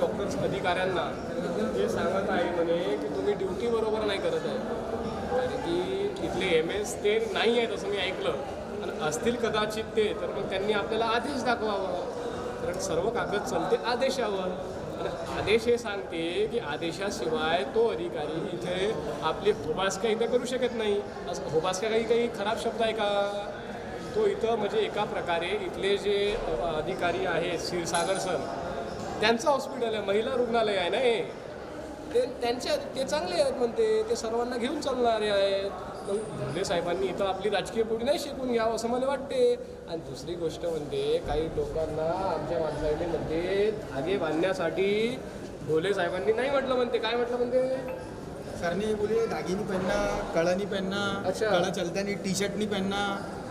Doctors अधिकाऱ्यांना जे सांगत आहे म्हणे की तुम्ही ड्युटी बरोबर नाही करत आहे. कारण की इथले एम एस ते नाही आहेत असं मी ऐकलं. आणि असतील कदाचित ते तर मग त्यांनी आपल्याला आदेश दाखवावा. कारण सर्व कागद चालते आदेशावर. आणि आदेश हे सांगते की आदेशाशिवाय तो अधिकारी इथे आपली होबासका इथे करू शकत नाही. असं होबासका काही काही खराब शब्द आहे का? तो इथं म्हणजे एका प्रकारे इथले जे अधिकारी आहेत क्षीरसागर सर त्यांचं हॉस्पिटल आहे महिला रुग्णालय आहे ना हे? ते त्यांच्या ते चांगले आहेत म्हणते ते सर्वांना घेऊन चालणारे आहेत. मग भोले साहेबांनी इथं आपली राजकीय पोटी नाही शिकून घ्यावं असं मला वाटते. आणि दुसरी गोष्ट म्हणते काही लोकांना आमच्या माणसाने म्हणते धागे बांधण्यासाठी भोले साहेबांनी नाही म्हटलं म्हणते. काय म्हटलं म्हणते? सरने बोले दागिनी पहनना कळनी पहनना अच्छा. कड़ा चलता नहीं टी शर्ट नहीं पहनना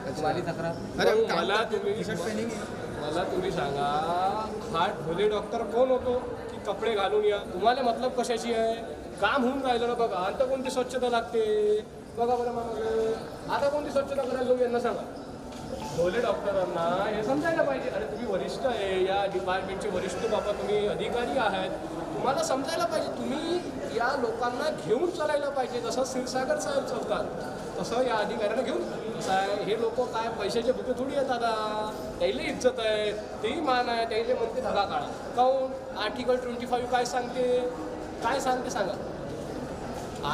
तुम्हारी तक्रार. अरे मग मला तुम्ही मला तुम्ही सांगा हा ढोले डॉक्टर कोण होतो की कपडे घालून या? तुम्हाला मतलब कशाची आहे? काम होऊन राहिलं ना बघा आता कोणती स्वच्छता लागते? बघा बरं मग आता कोणती स्वच्छता करायला जाऊ यांना सांगा. ढोले डॉक्टरांना हे समजायला पाहिजे. अरे तुम्ही वरिष्ठ आहे या डिपार्टमेंटचे वरिष्ठ बाबा तुम्ही अधिकारी आहात. तुम्हाला समजायला पाहिजे. तुम्ही या लोकांना घेऊन चालायला पाहिजे. जसं क्षीरसागर साहेब चालतात तसं या अधिकाऱ्यांना घेऊन. कसं हे लोक काय पैशाचे भुके थोडी आहेत दादा. त्याला इज्जत आहे तेही मान आहे त्याला म्हणते धगा काढा. काऊन आर्टिकल ट्वेंटी फाईव्ह काय सांगते? काय सांगते सांगा.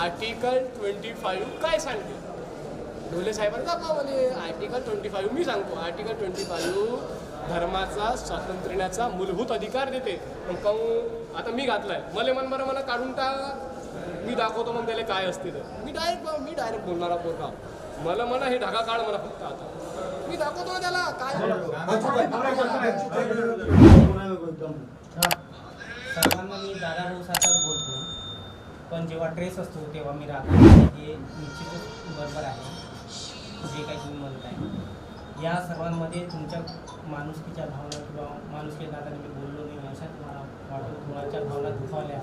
आर्टिकल ट्वेंटी फाईव्ह काय सांगते? ढोले साहेबांना दाखवा म्हणजे आर्टिकल ट्वेंटी फाईव्ह मी सांगतो आर्टिकल ट्वेंटी फाईव्ह धर्माचा स्वातंत्र्याचा मूलभूत अधिकार देते. मग काहून आता मी घातलाय. मला मन बरं मला काढून टाक. मी दाखवतो मग त्याला काय असते तर मी डायरेक्ट मी डायरेक्ट बोलणारा पोरगा. मला म्हणा हे ढगा काढ मला फक्त आता. मी दाखवतो ना त्याला काय सर्वांना मी दादा भाऊसारखाच बोलतो पण जेव्हा ट्रेस असतो तेव्हा मी राहतो हे निश्चितच बरोबर आहे. जे काही तुम्ही म्हणत आहे या सर्वांमध्ये तुमच्या माणुसकीच्या भावना किंवा माणुसकी दादाने मी बोललो नाही अशा तुम्हाला वाटतो कुणाच्या भावना दुखावल्या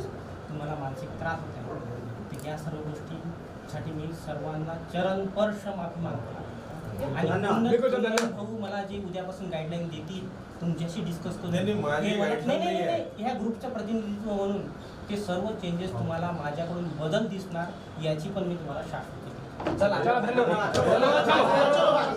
तुम्हाला मानसिक त्रास होत आहे तर या सर्व गोष्टीसाठी मी सर्वांना चरणस्पर्श माफी मागतो. आणि भाऊ मला जे उद्यापासून गाईडलाईन देतील तुमच्याशी डिस्कस करू नाही, नाही, माझी हे मला- guideline नाही, नाही, नाही आहे. नाही, ह्या ग्रुपचं प्रतिनिधित्व म्हणून ते सर्व चेंजेस तुम्हाला माझ्याकडून बदल दिसणार याची पण मी तुम्हाला शाश्वती. चला चला, धन्यवाद धन्यवाद चलो.